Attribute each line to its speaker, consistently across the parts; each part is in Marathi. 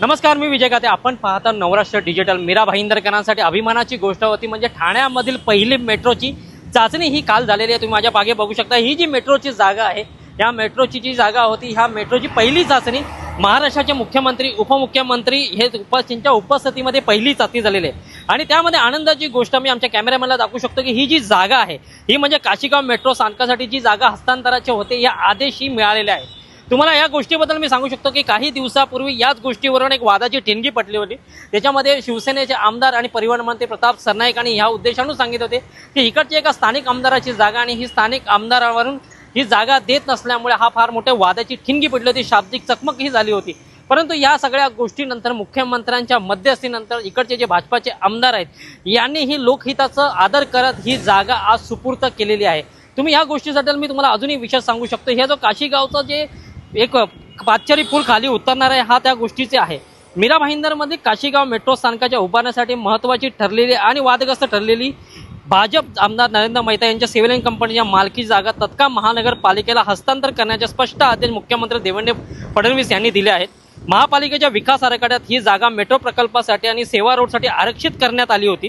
Speaker 1: नमस्कार मी विजय गाते आपण पाहता नवराष्ट्र डिजिटल मीरा भाईंदरकरांसाठी अभिमानाची गोष्ट होती म्हणजे ठाण्यामधील पहिली मेट्रोची चाचणी ही काल झालेली आहे. तुम्ही माझ्या मागे बघू शकता ही जी मेट्रोची जागा आहे या मेट्रोची जी जागा होती ह्या मेट्रोची पहिली चाचणी महाराष्ट्राचे मुख्यमंत्री उपमुख्यमंत्री हे उपस्थितीच्या उपस्थितीमध्ये पहिली चाचणी झालेली आहे. आणि त्यामध्ये आनंदाची गोष्ट मी आमच्या कॅमेरामॅनला दाखवू शकतो की ही जी जागा आहे ही म्हणजे काशीगाव मेट्रो स्थानकासाठी जी जागा हस्तांतराची होते या आदेशही मिळालेले आहेत तुम्हाला या गोष्टीबद्दल मी सांगू शकतो की काही दिवसापूर्वी याच गोष्टीवरून एक वादाची ठिणगी पटली होती. त्याच्यामध्ये शिवसेनेचे आमदार आणि परिवहन मंत्री प्रताप सरनाईक आणि ह्या उद्देशानं सांगित होते की इकडची एका स्थानिक आमदाराची जागा आणि ही स्थानिक आमदारावरून ही जागा देत नसल्यामुळे हा फार मोठ्या वादाची ठिणगी पडली होती शाब्दिक चकमक ही झाली होती. परंतु या सगळ्या गोष्टीनंतर मुख्यमंत्र्यांच्या मध्यस्थीनंतर इकडचे जे भाजपाचे आमदार आहेत यांनी ही लोकहिताचं आदर करत ही जागा आज सुपूर्त केलेली आहे. तुम्ही या गोष्टीसाठी मी तुम्हाला अजूनही विषय सांगू शकतो ह्या जो काशीगावचा जे एक पाचरी पूल खाली उतरणार आहे हा त्या गोष्टीचे आहे. मीरा भाईंदरमध्ये काशीगाव मेट्रो स्थानकाच्या उभारण्यासाठी महत्त्वाची ठरलेली आणि वादग्रस्त ठरलेली भाजप आमदार नरेंद्र मेहता यांच्या सिव्हिल कंपनीच्या मालकी जागा तत्काळ महानगरपालिकेला हस्तांतर करण्याचे स्पष्ट आदेश मुख्यमंत्री देवेंद्र फडणवीस यांनी दिले आहेत. महापालिकेच्या विकास आराखड्यात ही जागा मेट्रो प्रकल्पासाठी आणि सेवा रोडसाठी आरक्षित करण्यात आली होती.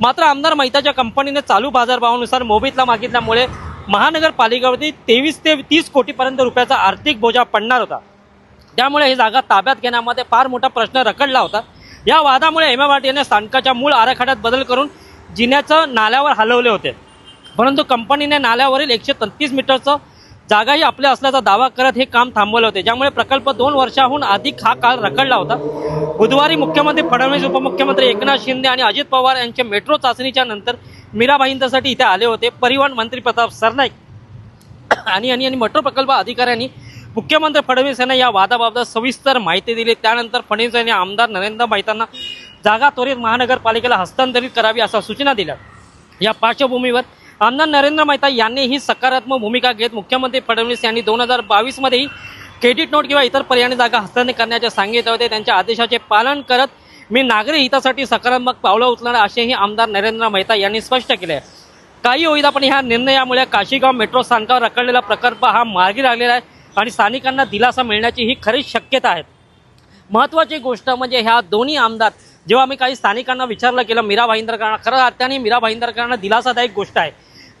Speaker 1: मात्र आमदार मेहताच्या कंपनीने चालू बाजारभावानुसार मोबीतला मागितल्यामुळे महानगरपालिकेवरती तेवीस ते तीस कोटीपर्यंत रुपयाचा आर्थिक बोजा पडणार होता. त्यामुळे ही जागा ताब्यात घेण्यामध्ये फार मोठा प्रश्न रखडला होता. या वादामुळे एम एम स्थानकाच्या मूळ आराखड्यात बदल करून जिन्याचं नाल्यावर हलवले होते. परंतु कंपनीने नाल्यावरील एकशे तत्तीस मीटरचं जागाही आपल्या असल्याचा दावा करत हे काम थांबवले होते. ज्यामुळे प्रकल्प दोन वर्षाहून अधिक हा काळ रखडला होता. बुधवारी मुख्यमंत्री फडणवीस उपमुख्यमंत्री एकनाथ शिंदे आणि अजित पवार यांच्या मेट्रो चाचणीच्या नंतर मीराबाईंसाठी इथे आले होते. परिवहन मंत्री प्रताप सरनाईक आणि आणि आणि मेट्रो प्रकल्प अधिकाऱ्यांनी मुख्यमंत्री फडणवीस यांना या वादाबाबत सविस्तर माहिती दिली. त्यानंतर फडणवीस यांनी आमदार नरेंद्र मेहतांना जागा त्वरित महानगरपालिकेला हस्तांतरित करावी अशा सूचना दिल्या. या पार्श्वभूमीवर आमदार नरेंद्र मेहता यांनी ही सकारात्मक भूमिका घेत मुख्यमंत्री फडणवीस यांनी दोन हजार बावीसमध्येही क्रेडिट नोट किंवा इतर पर्यायी जागा हस्तांतरित करण्याचे सांगितले होते. त्यांच्या आदेशाचे पालन करत मी नागरी हितासाठी सकारात्मक पावलं उचलणार असेही आमदार नरेंद्र मेहता यांनी स्पष्ट केले आहे काही होईल पण ह्या निर्णयामुळे काशीगाव मेट्रो स्थानकावर रखडलेला प्रकल्प हा मार्गी लागलेला आहे आणि स्थानिकांना दिलासा मिळण्याची ही खरीच शक्यता आहे. महत्त्वाची गोष्ट म्हणजे ह्या दोन्ही आमदार जेव्हा आम्ही काही स्थानिकांना विचारलं केलं मीरा भाईंदरकरांना खरं अर्थाने मीरा भाईंदरकरांना दिलासादायक गोष्ट आहे.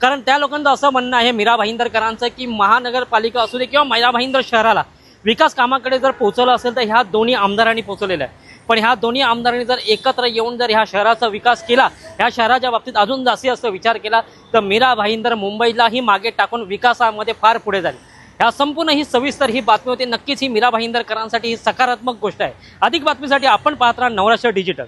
Speaker 1: कारण त्या लोकांचं असं म्हणणं आहे मीरा भाईंदरकरांचं की महानगरपालिका असू दे किंवा मीरा भाईंदर शहराला विकास कामाकडे जर पोहोचवलं असेल तर ह्या दोन्ही आमदारांनी पोहोचवलेलं आहे. पण ह्या दोन्ही आमदारांनी जर एकत्र येऊन जर ह्या शहराचा विकास केला ह्या शहराच्या बाबतीत अजून जास्ती जास्त विचार केला तर मीरा भाईंदर मुंबईलाही मागे टाकून विकासामध्ये फार पुढे झाली. ह्या संपूर्ण ही सविस्तर ही बातमी होती. नक्कीच ही मीरा भाईंदरकरांसाठी ही सकारात्मक गोष्ट आहे. अधिक बातमीसाठी आपण पाहत राहा नवराष्ट्र डिजिटल.